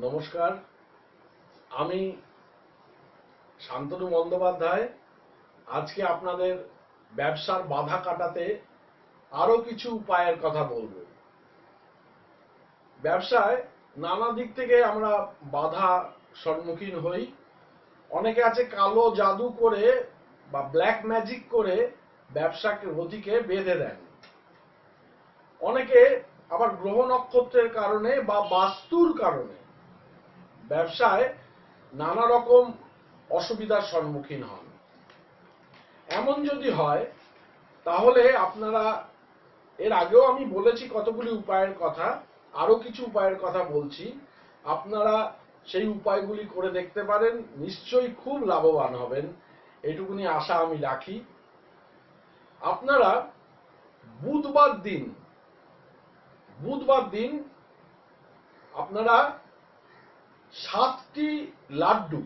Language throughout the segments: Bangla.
নমস্কার। আমি শান্তনু বন্দ্যোপাধ্যায়। আজকে আপনাদের ব্যবসার বাধা কাটাতে আরও কিছু উপায়ের কথা বলব। ব্যবসায় নানা দিক থেকে আমরা বাধা সম্মুখীন হই। অনেকে আছে কালো জাদু করে বা ব্ল্যাক ম্যাজিক করে ব্যবসাকে গতিকে বেঁধে দেন। অনেকে আবার গ্রহ নক্ষত্রের কারণে বা বাস্তুর কারণে ব্যবসায় নানা রকম অসুবিধার সম্মুখীন হন। এমন যদি হয়, তাহলে আপনারা, এর আগেও আমি বলেছি কতগুলি উপায়ের কথা আরও কিছু উপায়ের কথা বলছি। আপনারা সেই উপায়গুলি করে দেখতে পারেন, নিশ্চয়ই খুব লাভবান হবেন। এটুকুনি আশা আমি রাখি। আপনারা বুধবার দিন বুধবার দিন আপনারা সাতটি লাড্ডু।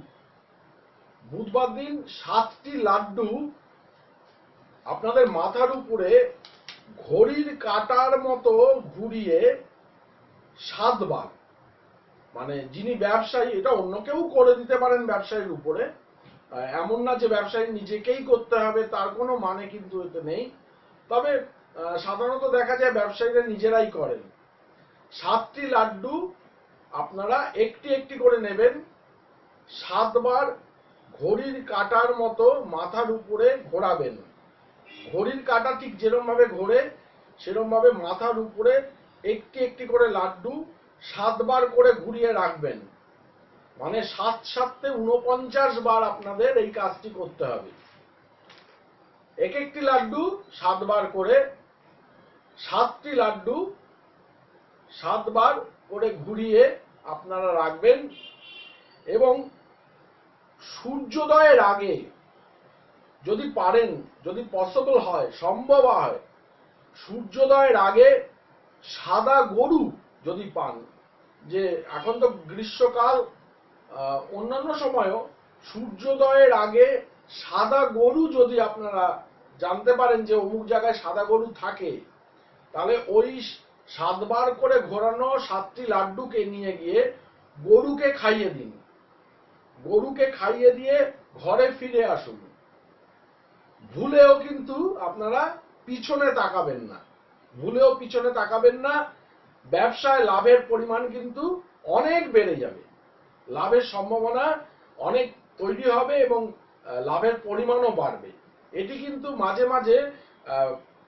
বুধবার দিন সাতটি লাড্ডু আপনাদের মাথার উপরে ঘড়ির কাটার মতো ঘুরিয়ে সাতবার। মানে যিনি ব্যবসায়ী, এটা অন্য কেউ করে দিতে পারেন ব্যবসায়ীর উপরে। এমন না যে ব্যবসায়ী নিজেকেই করতে হবে, তার কোনো মানে কিন্তু এতে নেই। তবে সাধারণত দেখা যায় ব্যবসায়ীরা নিজেরাই করেন। সাতটি লাড্ডু আপনারা একটি একটি করে নেবেন। সাতবার ঘড়ির কাটার মতো মাথার উপরে ঘোরাবেন। ঘড়ির কাটা ঠিক যেরকম ভাবে ঘোরে সেরকম ভাবে মাথার উপরে একটি একটি করে লাড্ডু সাতবার করে ঘুরিয়ে রাখবেন। মানে সাত সাতে উনপঞ্চাশ বার আপনাদের এই কাজটি করতে হবে। এক একটি লাড্ডু সাতবার করে, সাতটি লাড্ডু সাতবার করে ঘুরিয়ে আপনারা রাখবেন এবং সূর্যোদয়ের আগে যদি পারেন, যদি পসিবল হয়, সম্ভব হয়, সূর্যোদয়ের আগে সাদা গরু যদি পান, যে এখন তো গ্রীষ্মকাল অন্যান্য সময়ও সূর্যোদয়ের আগে সাদা গরু যদি আপনারা জানতে পারেন যে অমুক জায়গায় সাদা গরু থাকে, তাহলে ওই সাতবার করে ঘোরানো সাতটি লাড্ডুকে নিয়ে গিয়ে গরুকে খাইয়ে দিন। গরুকে খাইয়ে দিয়ে ঘরে ফিরে আসুন। ভুলেও কিন্তু আপনারা পিছনে তাকাবেন না। ভুলেও পিছনে তাকাবেন না। ব্যবসায় লাভের পরিমাণ কিন্তু অনেক বেড়ে যাবে। লাভের সম্ভাবনা অনেক তৈরি হবে এবং লাভের পরিমাণও বাড়বে। এটি কিন্তু মাঝে মাঝে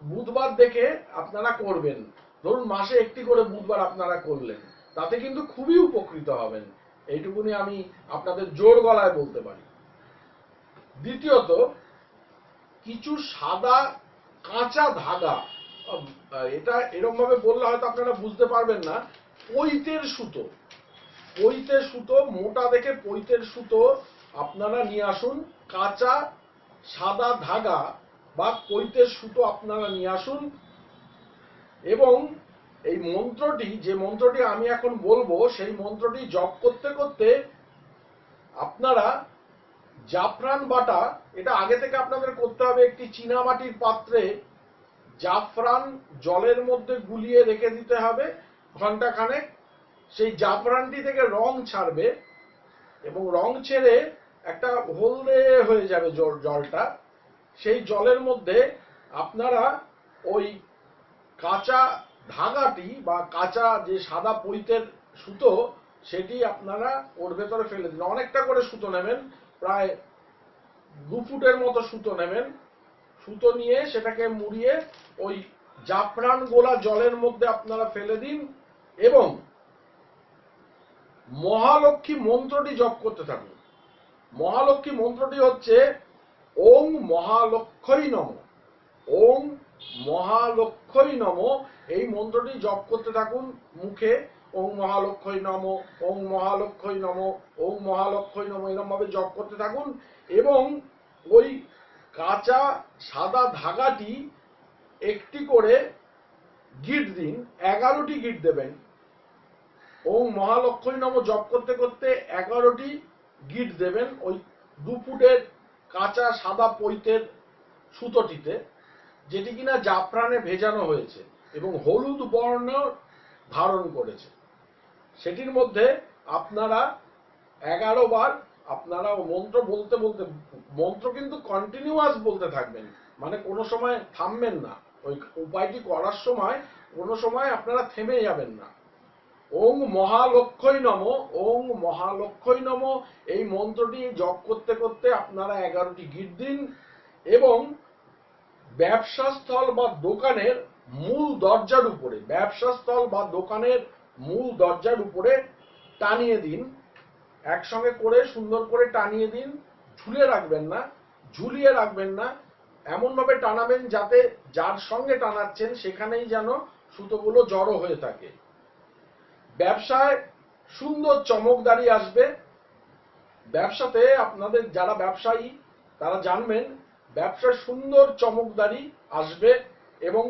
বুধবার দেখে আপনারা করবেন। ধরুন মাসে একটি করে বুধবার আপনারা করলেন, তাতে কিন্তু খুবই উপকৃত হবেন। এইটুকুনি আমি আপনাদের জোর গলায় বলতে পারি। দ্বিতীয়ত, কিছু সাদা, কাঁচা ধাগা এটা এরকম ভাবে বললে হয়তো আপনারা বুঝতে পারবেন না, পৈতের সুতো। পৈতের সুতো, মোটা দেখে পৈতের সুতো আপনারা নিয়ে আসুন, কাঁচা, সাদা ধাগা বা পৈতের সুতো আপনারা নিয়ে আসুন এবং এই মন্ত্রটি, যে মন্ত্রটি আমি এখন বলব, সেই মন্ত্রটি জপ করতে করতে আপনারা জাফরান বাটা, এটা আগে থেকে আপনাদের করতে হবে একটি চীনামাটির পাত্রে জাফরান জলের মধ্যে গুলিয়ে রেখে দিতে হবে ঘণ্টা খানেক সেই জাফরানটি থেকে রং ছাড়বে এবং রং ছেড়ে একটা হলদে হয়ে যাবে জল, জলটা। সেই জলের মধ্যে আপনারা ওই কাঁচা ধাগাটি বা কাঁচা যে সাদা পৈতের সুতো, সেটি আপনারা ওর ভেতরে ফেলে দিন। অনেকটা করে সুতো নেবেন, প্রায় দু ফুটের মতো সুতো নেবেন। সুতো নিয়ে সেটাকে মুড়িয়ে ওই জাফরান গোলা জলের মধ্যে আপনারা ফেলে দিন এবং মহালক্ষ্মী মন্ত্রটি জপ করতে থাকুন। মহালক্ষ্মী মন্ত্রটি হচ্ছে ওং মহালক্ষ্মী নম। ওং মহালক্ষ্মী নম। এই মন্ত্রটি জপ করতে থাকুন মুখে। ওং মহালক্ষ্মী নম, ওং মহালক্ষ্মী নম, ওং মহালক্ষ্মী নম এরকম ভাবে জপ করতে থাকুন। এবং ওই কাঁচা সাদা ধাগাটি একটি করে গিট দিন, এগারোটি গিট দেবেন। ওং মহালক্ষ্মী নম জপ করতে করতে এগারোটি গিট দেবেন ওই দু ফুটের কাঁচা সাদা পৈতের সুতোটিতে। যেটি কিনা জাফরানে ভেজানো হয়েছে এবং হলুদ বর্ণ ধারণ করেছে। সেটির মধ্যে আপনারা এগারো বার আপনারা মন্ত্র বলতে বলতে, মন্ত্র কিন্তু কন্টিনিউয়াস বলতে থাকবেন। মানে কোনো সময় থামবেন না। ওই উপায়টি করার সময় কোনো সময় আপনারা থেমে যাবেন না। ওং মহালক্ষই নম, ওং মহালক্ষই নম, এই মন্ত্রটি জপ করতে করতে আপনারা এগারোটি গিট দিন এবং ব্যবসাস্থল বা দোকানের মূল দরজার উপরে ব্যবসাস্থল বা দোকানের মূল দরজার উপরে টানিয়ে দিন, একসঙ্গে করে, সুন্দর করে টানিয়ে দিন ঝুলে রাখবেন না, ঝুলিয়ে রাখবেন না, এমনভাবে টানাবেন যাতে যার সঙ্গে টানাচ্ছেন সেখানেই যেন সুতোগুলো জড়ো হয়ে থাকে। ব্যবসায় সুন্দর চমকদারি আসবে। ব্যবসাতে আপনাদের যারা ব্যবসায়ী, তারা জানবেন ব্যবসায় সুন্দর চমকদারি আসবে এবং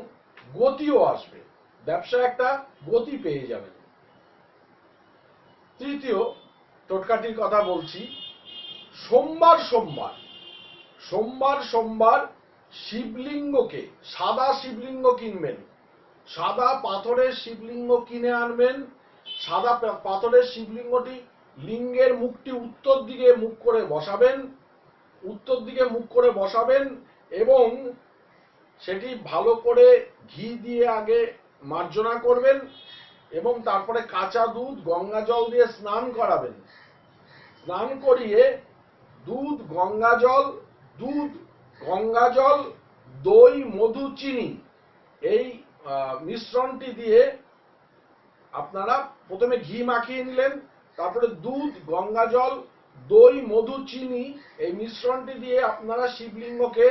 গতিও আসবে। ব্যবসা একটা গতি পেয়ে যাবেন তৃতীয় টোটকাটির কথা বলছি, সোমবার সোমবার সোমবার সোমবার শিবলিঙ্গকে, সাদা শিবলিঙ্গ কিনবেন, সাদা পাথরের শিবলিঙ্গ কিনে আনবেন, সাদা পাথরের শিবলিঙ্গটি লিঙ্গের মুখটি উত্তর দিকে মুখ করে বসাবেন উত্তর দিকে মুখ করে বসাবেন এবং সেটি ভালো করে ঘি দিয়ে আগে মার্জনা করবেন এবং তারপরে কাঁচা দুধ, গঙ্গা জল দিয়ে স্নান করাবেন। স্নান করিয়ে দুধ, গঙ্গা জল, দুধ, গঙ্গা জল, দই, মধু, চিনি এই মিশ্রণটি দিয়ে আপনারা প্রথমে ঘি মাখিয়ে নিলেন, তারপরে দুধ, গঙ্গা জল দই, মধু, চিনি এই মিশ্রণটি দিয়ে আপনারা শিবলিঙ্গকে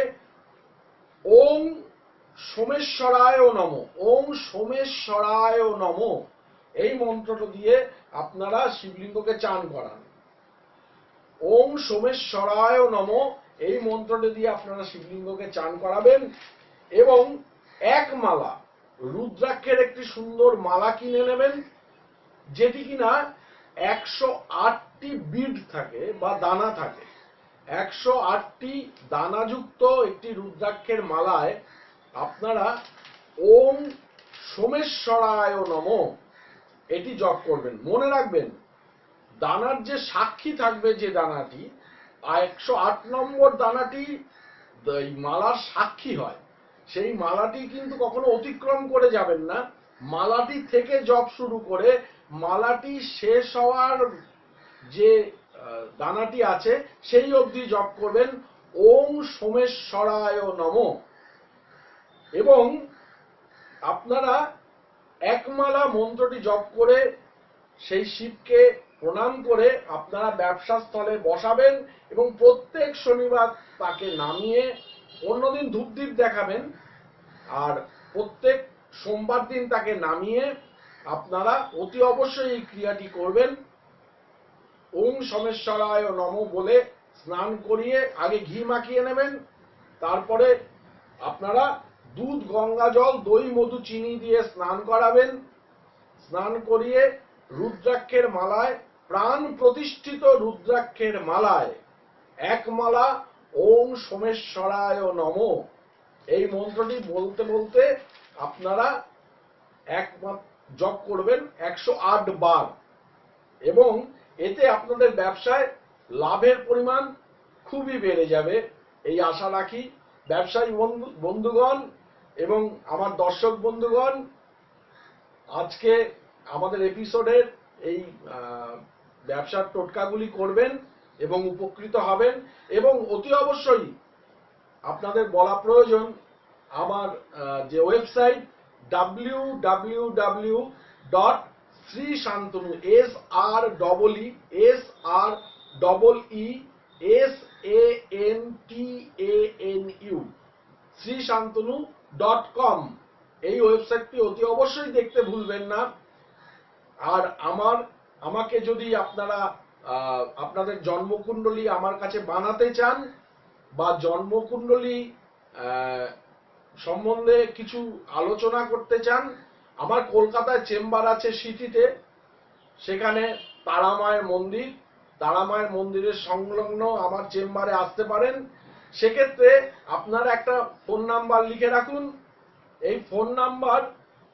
ওম সোমেশ্বরায় নম ওম সোমেশ্বরায় নম এই মন্ত্রটা দিয়ে আপনারা শিবলিঙ্গকে চান করান। ওম সোমেশ্বরায় নম এই মন্ত্রটি দিয়ে আপনারা শিবলিঙ্গকে চান করাবেন এবং এক মালা, রুদ্রাক্ষের একটি সুন্দর মালা কিনে নেবেন, যেটি কিনা একশো আট আটটি বিড থাকে বা দানা থাকে। একশো আটটি দানাযুক্ত একটি রুদ্রাক্ষের মালায় আপনারা ওম সোমেশ্বরায় নম। এটি জপ করবেন। মনে রাখবেন, দানার যে সাক্ষী থাকবে যে দানাটি একশো আট নম্বর দানাটি মালার সাক্ষী হয়। সেই মালাটি কিন্তু কখনো অতিক্রম করে যাবেন না। মালাটি থেকে জপ শুরু করে মালাটি শেষ হওয়ার যে দানাটি আছে, সেই অবধি জপ করবেন। ওম সোমেশ্বরায় নম। এবং আপনারা একমালা মন্ত্রটি জপ করে সেই শিবকে প্রণাম করে আপনারা ব্যবসা স্থলে বসাবেন এবং প্রত্যেক শনিবার তাকে নামিয়ে অন্যদিন ধূপদীপ দেখাবেন। আর প্রত্যেক সোমবার দিন তাকে নামিয়ে আপনারা অতি অবশ্যই এই ক্রিয়াটি করবেন। ওং সমেশ্বরায় নম বলে স্নান করিয়ে আগে ঘি মাখিয়ে নেবেন। তারপরে আপনারা দুধ, গঙ্গা জল, দই, মধু, চিনি দিয়ে স্নান করাবেন। স্নান করিয়ে রুদ্রাক্ষের মালায়, প্রাণ প্রতিষ্ঠিত রুদ্রাক্ষের মালায় এক মালা ওম সোমেশ্বরায় নম। এই মন্ত্রটি বলতে বলতে আপনারা এক জপ করবেন একশো আট বার। এবং এতে আপনাদের ব্যবসায় লাভের পরিমাণ খুবই বেড়ে যাবে। এই আশা রাখি ব্যবসায়ী বন্ধু বন্ধুগণ এবং আমার দর্শক বন্ধুগণ, আজকে আমাদের এপিসোডের এই ব্যবসার টোটকাগুলি করবেন এবং উপকৃত হবেন এবং অতি অবশ্যই আপনাদের বলা প্রয়োজন আমার যে website W W W dot Shri Shantanu S R double E S R double E S A N T A N U Shri Shantanu dot com এই ওয়েবসাইটটি অতি অবশ্যই দেখতে ভুলবেন না। আর আমার, আমাকে যদি আপনারা আপনাদের জন্মকুণ্ডলী আমার কাছে বানাতে চান বা জন্মকুণ্ডলী সম্বন্ধে কিছু আলোচনা করতে চান আমার কলকাতায় চেম্বার আছে সিটিতে, সেখানে তারামায়ের মন্দির, তারামায়ের মন্দিরের সংলগ্ন আমার চেম্বারে আসতে পারেন। সেক্ষেত্রে আপনারা একটা ফোন নাম্বার লিখে রাখুন। এই ফোন নাম্বার,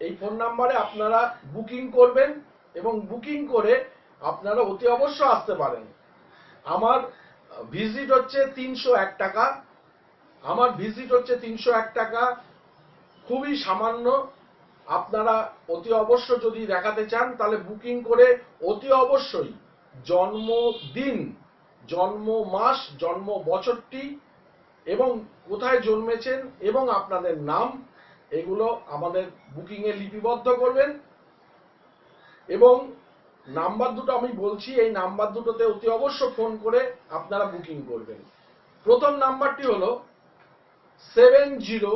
এই ফোন নাম্বারে আপনারা বুকিং করবেন এবং বুকিং করে আপনারা অতি অবশ্য আসতে পারেন। আমার ভিজিট হচ্ছে তিনশো এক টাকা। আমার ভিজিট হচ্ছে তিনশো এক টাকা। খুবই সামান্য আপনারা অতি অবশ্য যদি দেখাতে চান, তাহলে বুকিং করে অতি অবশ্যই জন্মদিন জন্ম মাস জন্ম বছরটি এবং কোথায় জন্মেছেন এবং আপনাদের নাম, এগুলো আমাদের বুকিংয়ে লিপিবদ্ধ করবেন। এবং নাম্বার দুটো আমি বলছি, এই নাম্বার দুটোতে অতি অবশ্য ফোন করে আপনারা বুকিং করবেন। প্রথম নাম্বারটি হলো সেভেন জিরো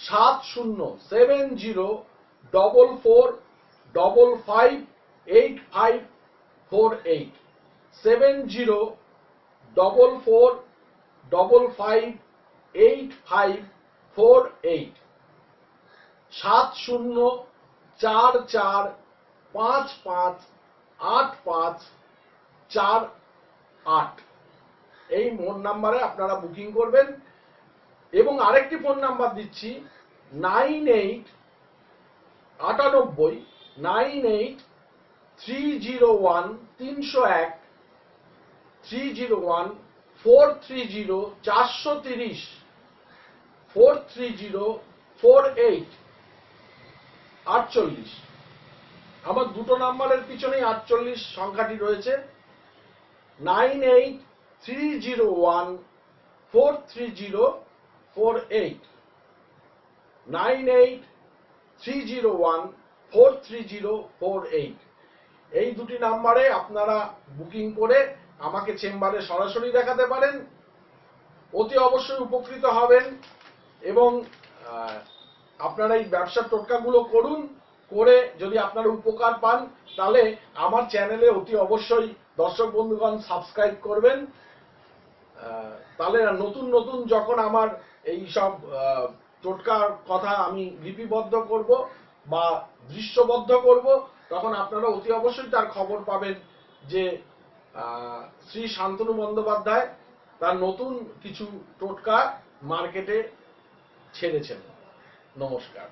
সাত শূন্য, seven zero double four double five eight five four eight seven zero double four double five eight five four eight সাত শূন্য চার চার, পাঁচ পাঁচ, আট পাঁচ, চার আট। এই ফোন নাম্বারে আপনারা বুকিং করবেন। এবং আরেকটি ফোন নাম্বার দিচ্ছি, নাইন এইট আটানব্বই, nine eight three zero one তিনশো এক, three zero one four three zero চারশো তিরিশ, four three zero four eight, আটচল্লিশ। আমার দুটো নাম্বারের পিছনেই আটচল্লিশ সংখ্যাটি রয়েছে, nine eight three zero one four three zero four eight nine eight three zero one four three zero four eight এই দুটি নাম্বারে আপনারা বুকিং করে আমাকে চেম্বারে সরাসরি দেখাতে পারেন। অতি অবশ্যই উপকৃত হবেন এবং আপনারা এই ব্যবসার টোটকাগুলো করুন, করে যদি আপনারা উপকার পান, তাহলে আমার চ্যানেলে অতি অবশ্যই দর্শক বন্ধুগণ সাবস্ক্রাইব করবেন। তাহলে নতুন নতুন যখন আমার এই সব টোটকার কথা আমি লিপিবদ্ধ করব বা দৃশ্যবদ্ধ করব, তখন আপনারা অতি অবশ্যই তার খবর পাবেন যে শ্রী শান্তনু বন্দ্যোপাধ্যায় তার নতুন কিছু টোটকা মার্কেটে ছেড়েছেন। নমস্কার।